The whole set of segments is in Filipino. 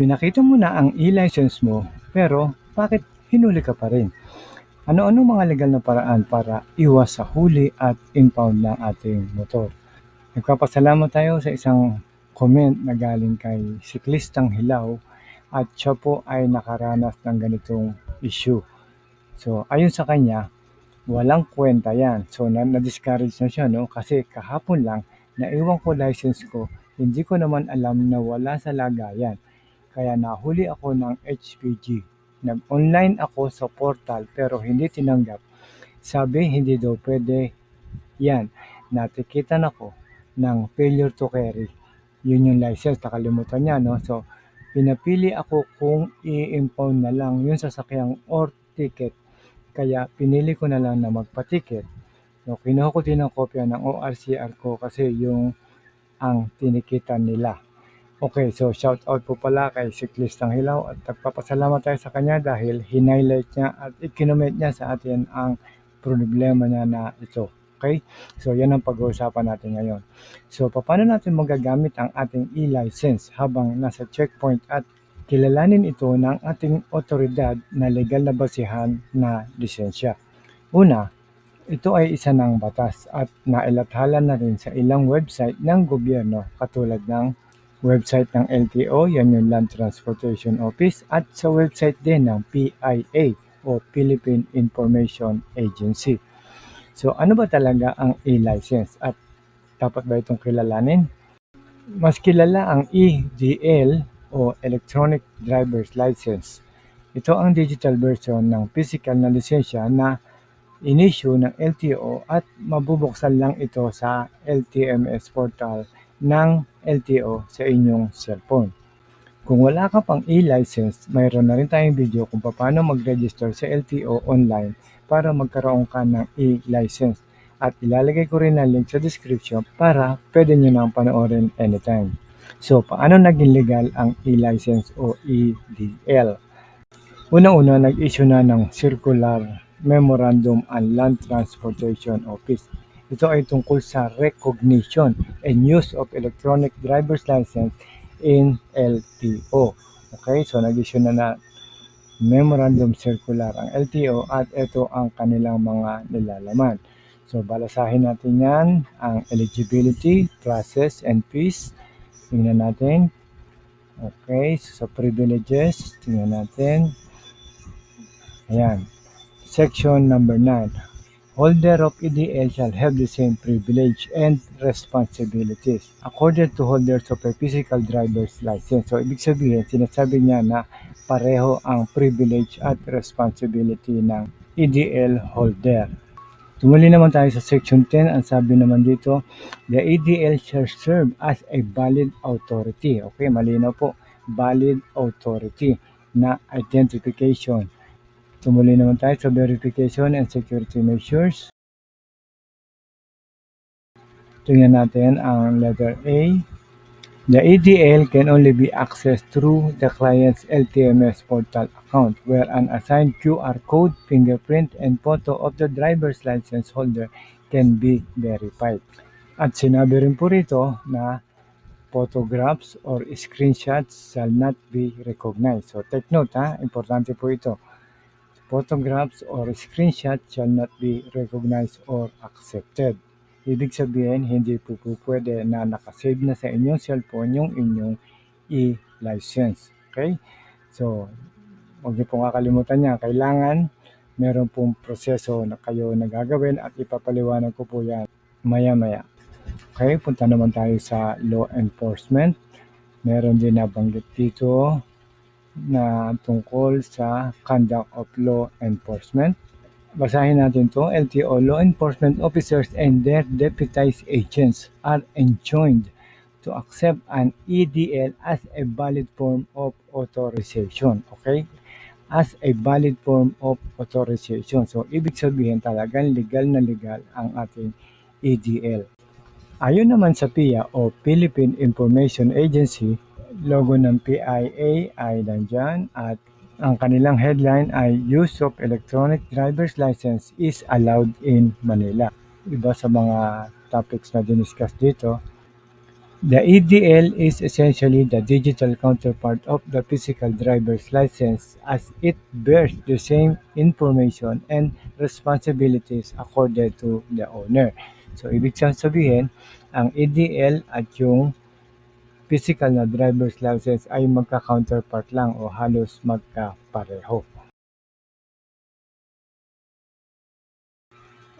Pinakita mo na ang e-license mo, pero bakit hinuli ka pa rin? Ano-ano mga legal na paraan para iwas sa huli at impound ng ating motor? Nagpapasalamat tayo sa isang comment na galing kay Siklistang Hilaw at siya po ay nakaranas ng ganitong issue. So, ayon sa kanya, walang kwenta yan. So, na- na-discourage na siya, no? Kasi kahapon lang, naiwan ko license ko, hindi ko naman alam na wala sa lagayan. Kaya nahuli ako ng HPG. Nag-online ako sa portal pero hindi tinanggap. Sabi, hindi daw pwede yan. Natikitan ako ng failure to carry. Yun yung license, nakalimutan niya, no? So, pinapili ako kung i-impound na lang yung sasakyang or ticket. Kaya pinili ko na lang na magpa-ticket. So, kinuha ko din ng kopya ng ORCR ko kasi yung ang tinikitan nila. Okay, so shout out po pala kay Siklistang Hilaw at nagpapasalamat tayo sa kanya dahil hinighlight niya at ikinoment niya sa atin ang problema niya na ito. Okay? So, yan ang pag-uusapan natin ngayon. So, paano natin magagamit ang ating e-license habang nasa checkpoint at kilalanin ito ng ating otoridad na legal na basihan na lisensya. Una, ito ay isa ng batas at nailathala na rin sa ilang website ng gobyerno katulad ng website ng LTO, yan yung Land Transportation Office, at sa website din ng PIA o Philippine Information Agency. So ano ba talaga ang e-license at dapat ba itong kilalanin? Mas kilala ang EDL o Electronic Driver's License. Ito ang digital version ng physical na lisensya na inisyu ng LTO at mabubuksan lang ito sa LTMS portal ng LTO sa inyong cellphone. Kung wala ka pang e-license, mayroon na rin tayong video kung paano mag-register sa LTO online para magkaroon ka ng e-license. At ilalagay ko rin ang link sa description para pwede nyo nang panoorin anytime. So, paano naging legal ang e-license o EDL? Una-una, nag-issue na ng Circular Memorandum ang Land Transportation Office. Ito ay tungkol sa recognition and use of electronic driver's license in LTO. Okay, so nag-issue na na memorandum circular ang LTO at ito ang kanilang mga nilalaman. So balasahin natin yan, ang eligibility, process, and fees. Tingnan natin. Okay, so privileges, tingnan natin. Ayan. Section number 9. Holder of EDL shall have the same privilege and responsibilities according to holders of a physical driver's license. So, ibig sabihin, sinasabi niya na pareho ang privilege at responsibility ng EDL holder. Tumuli naman tayo sa section 10. Ang sabi naman dito, the EDL shall serve as a valid authority. Okay, malinaw po. Valid authority na identification Tumuli naman tayo sa verification and security measures. Tingnan natin ang letter A. The EDL can only be accessed through the client's LTMS portal account where an assigned QR code, fingerprint, and photo of the driver's license holder can be verified. At sinabi rin po rito na photographs or screenshots shall not be recognized. So take note ha, importante po ito. Photographs or screenshots shall not be recognized or accepted. Ibig sabihin, hindi po po pwede na nakasave na sa inyong cellphone yung inyong e-license. Okay? So, huwag niyo pong kakalimutan niya. Kailangan meron pong proseso na kayo nagagawin at ipapaliwanag ko po yan maya-maya. Okay, punta naman tayo sa law enforcement. Meron din nabanggit dito na tungkol sa conduct of law enforcement. Basahin natin to. LTO law enforcement officers and their deputized agents are enjoined to accept an EDL as a valid form of authorization. Okay? As a valid form of authorization. So, ibig sabihin talagang legal na legal ang ating EDL. Ayon naman sa PIA o Philippine Information Agency, logo ng PIA ay nandyan at ang kanilang headline ay Use of Electronic Driver's License is Allowed in Manila. Iba sa mga topics na diniscuss dito, The EDL is essentially the digital counterpart of the physical driver's license as it bears the same information and responsibilities accorded to the owner. So, ibig sabihin, ang EDL at yung physical na driver's license ay magka-counterpart lang o halos magkapareho.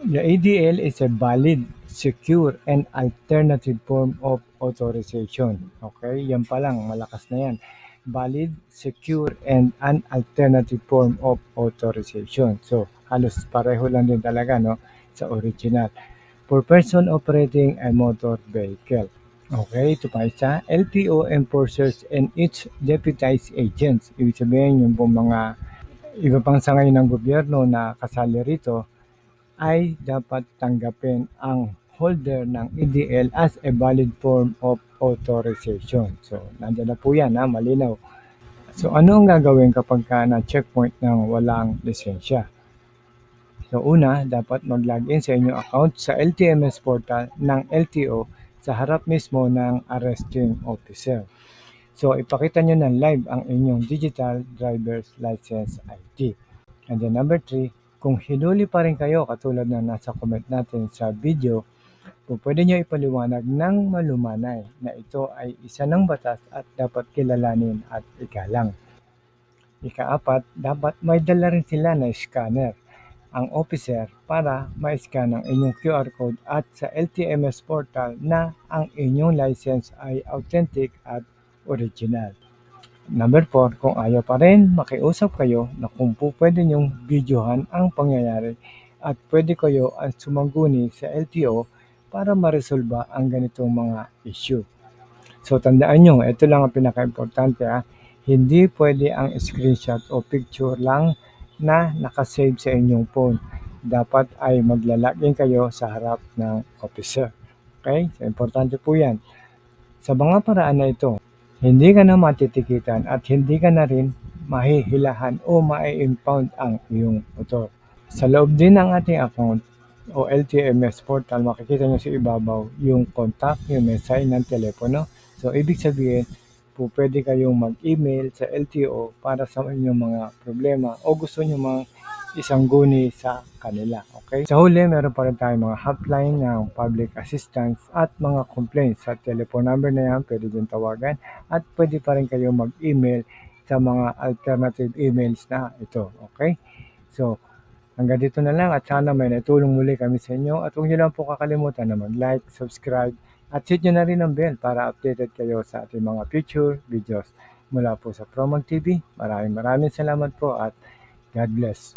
The ADL is a valid, secure, and alternative form of authorization. Okay, yan pa lang, malakas na yan. Valid, secure, and an alternative form of authorization. So, halos pareho lang din talaga no, sa original. For person operating a motor vehicle. Okay, ito pa isa. LTO enforcers and its deputized agents. Ibig sabihin yung pong mga iba pang sangay ng gobyerno na kasali rito ay dapat tanggapin ang holder ng EDL as a valid form of authorization. So, nandiyan na po yan, ha? malinaw. So, ano ang gagawin kapag ka na-checkpoint ng walang lisensya? So, una, dapat mag-login sa inyong account sa LTMS portal ng LTO sa harap mismo ng arresting officer. So, ipakita nyo ng live ang inyong digital driver's license ID. And then number three, kung hinuli pa rin kayo katulad na nasa comment natin sa video, po pwede nyo ipaliwanag ng malumanay na ito ay isa ng batas at dapat kilalanin at igalang. Ikaapat, dapat may dala rin sila na scanner ang officer para ma-scan ang inyong QR code at sa LTMS portal na ang inyong license ay authentic at original. Number 4, kung ayaw pa rin, makiusap kayo na kung po pwede nyong videohan ang pangyayari at pwede kayo ang sumangguni sa LTO para maresolba ang ganitong mga issue. So tandaan nyo, ito lang ang pinaka-importante ha. Hindi pwede ang screenshot o picture lang na nakasave sa inyong phone. Dapat ay maglalagin kayo sa harap ng officer. Okay? So importante po yan. Sa mga paraan na ito, hindi ka na matitikitan at hindi ka na rin mahihilahan o ma-impound ang iyong motor. Sa loob din ng ating account o LTMS portal, makikita nyo sa ibabaw yung contact, yung message ng telepono. So, ibig sabihin, po pwede kayong mag-email sa LTO para sa inyong mga problema o gusto nyo mga isang guni sa kanila. Okay? Sa huli, meron pa rin tayong mga hotline ng public assistance at mga complaints. Sa telephone number na yan, pwede din tawagan at pwede pa rin kayo mag-email sa mga alternative emails na ito. Okay? So, hanggang dito na lang at sana may natulong muli kami sa inyo at huwag niyo lang po kakalimutan na mag-like, subscribe at hit nyo na rin ang bell para updated kayo sa ating mga future videos mula po sa Promag TV. Maraming maraming salamat po at God bless.